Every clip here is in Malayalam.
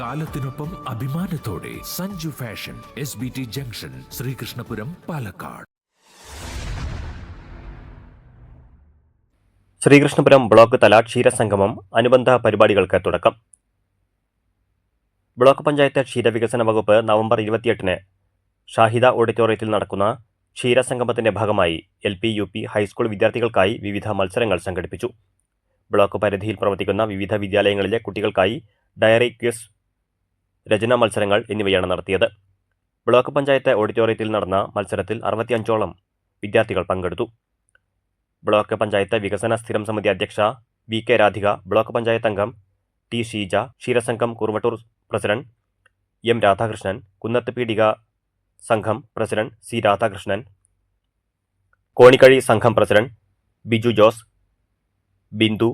കാലത്തിനൊപ്പം അഭിമാനത്തോടെ Sanju fashion S B T junction Sreekrishnapuram Palakkad. Sreekrishnapuram block തല ക്ഷീരസംഗമം അനുബന്ധ പരിപാടികൾക്ക് തുടക്കം. ബ്ലോക്ക് പഞ്ചായത്ത് ക്ഷീരവികസന വകുപ്പ് നവംബർ ഇരുപത്തിയെട്ടിന് ഷാഹിദ ഓഡിറ്റോറിയത്തിൽ നടക്കുന്ന ക്ഷീരസംഗമത്തിന്റെ ഭാഗമായി L P U P high school വിദ്യാർത്ഥികൾക്കായി വിവിധ മത്സരങ്ങൾ സംഘടിപ്പിച്ചു. ബ്ലോക്ക് പരിധിയിൽ പ്രവർത്തിക്കുന്ന വിവിധ വിദ്യാലയങ്ങളിലെ കുട്ടികൾക്കായി ഡയറി ക്വിസ് രചനാ മത്സരങ്ങൾ എന്നിവയാണ് നടത്തിയത്. ബ്ലോക്ക് പഞ്ചായത്ത് ഓഡിറ്റോറിയത്തിൽ നടന്ന മത്സരത്തിൽ അറുപത്തിയഞ്ചോളം വിദ്യാർത്ഥികൾ പങ്കെടുത്തു. ബ്ലോക്ക് പഞ്ചായത്ത് വികസന സ്ഥിരം സമിതി അധ്യക്ഷ V K Radhika block panchayat അംഗം ടി ഷീജ ക്ഷീരസംഘം കുറുവട്ടൂർ പ്രസിഡന്റ് എം രാധാകൃഷ്ണൻ കുന്നത്ത് പീടിക സംഘം പ്രസിഡന്റ് സി രാധാകൃഷ്ണൻ കോണിക്കഴി സംഘം പ്രസിഡന്റ് ബിജു ജോസ് ബിന്ദു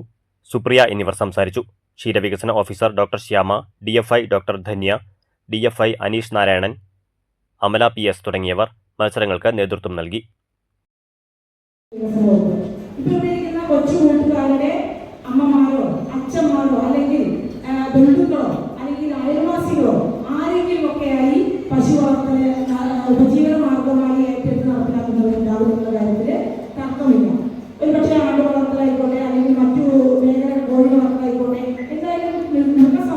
സുപ്രിയ എന്നിവർ സംസാരിച്ചു. ക്ഷീരവികസന officer doctor Shyama D F I doctor Dhanya D F I Aneesh Narayanan Amala P S തുടങ്ങിയവർ മത്സരങ്ങൾക്ക് നേതൃത്വം നൽകി. അമ്മമാരോ അയൽവാസികളോ ആരെങ്കിലും ഒക്കെ പശു വളർത്തൽ ഉപജീവന മാർഗമായി ഏറ്റെടുത്ത് നടത്തുന്ന Thank you.